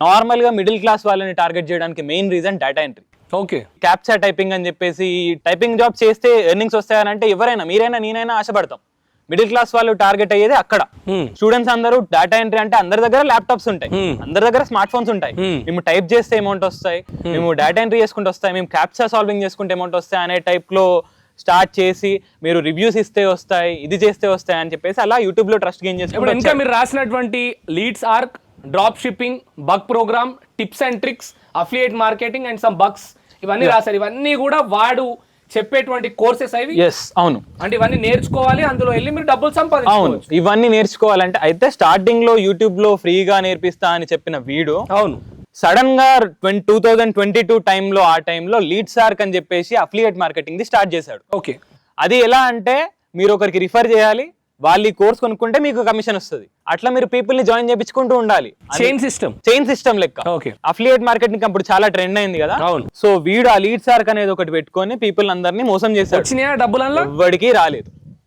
నార్మల్గా middle class వాళ్ళని target చేయడానికి main reason data entry okay captcha typing అని చెప్పేసి టైపింగ్ జాబ్ చేస్తే ఎర్నింగ్స్ వస్తాయని అంటే ఎవరైనా మీరైనా నేనైనా ఆశపడతాం. మిడిల్ క్లాస్ వాళ్ళు టార్గెట్ అయ్యేది అక్కడ. Hmm. స్టూడెంట్స్ అందరూ డేటా ఎంట్రీ అంటే అందరి దగ్గర ల్యాప్టాప్స్ ఉంటాయి. Hmm. అందరి దగ్గర స్మార్ట్ ఫోన్స్ ఉంటాయి. Hmm. మేము టైప్ చేస్తే అమౌంట్ వస్తాయి. మేము డేటా ఎంట్రీ చేసుకుంటూ వస్తాయి. మేము క్యాప్చా సాల్వింగ్ చేసుకుంటే అమౌంట్ వస్తాయి అనే టైప్లో స్టార్ట్ చేసి మీరు రివ్యూస్ ఇస్తే వస్తాయి ఇది చేస్తే వస్తాయి అని చెప్పేసి అలా యూట్యూబ్లో ట్రస్ట్ గెయిన్ ఇప్పుడు ఇంకా మీరు రాసినటువంటి leads arc drop shipping bug program tips and tricks affiliate marketing and some bugs ఇవన్నీ రాశారు. ఇవన్నీ కూడా వాడు చెప్పేటువంటి కోర్సెస్ అవి ఎస్ అవును. అంటే ఇవన్నీ నేర్చుకోవాలి అందులో వెళ్ళి మీరు డబ్బులు అవును. సంపాదించుకోవచ్చు ఇవన్నీ నేర్చుకోవాలంటే అయితే స్టార్టింగ్లో యూట్యూబ్లో ఫ్రీగా నేర్పిస్తా అని చెప్పిన వీడు అవును. సడన్గా టూ థౌజండ్ ట్వంటీ టూ టైంలో ఆ టైంలో లీడ్ సార్క్ అని చెప్పేసి అఫిలియేట్ మార్కెటింగ్ ది స్టార్ట్ చేశాడు. ఓకే అది ఎలా అంటే మీరు ఒకరికి రిఫర్ చేయాలి వాళ్ళు ఈ కోర్స్ కొనుక్కుంటే మీకు కమిషన్ వస్తుంది. అట్లా మీరు పీపుల్ని జాయిన్ చేయించుకుంటూ ఉండాలి. చైన్ సిస్టమ్ చైన్ సిస్టమ్ లెక్క. ఓకే అఫిలియేట్ మార్కెటింగ్ అప్పుడు చాలా ట్రెండ్ అయింది కదా. అవును. సో వీడు ఆ లీడ్ సార్క్ అనేది ఒకటి పెట్టుకొని పీపుల్ అందరినీ మోసం వచ్చినాయా డబ్బులల్లో? ఎవ్వడికి రాలేదు.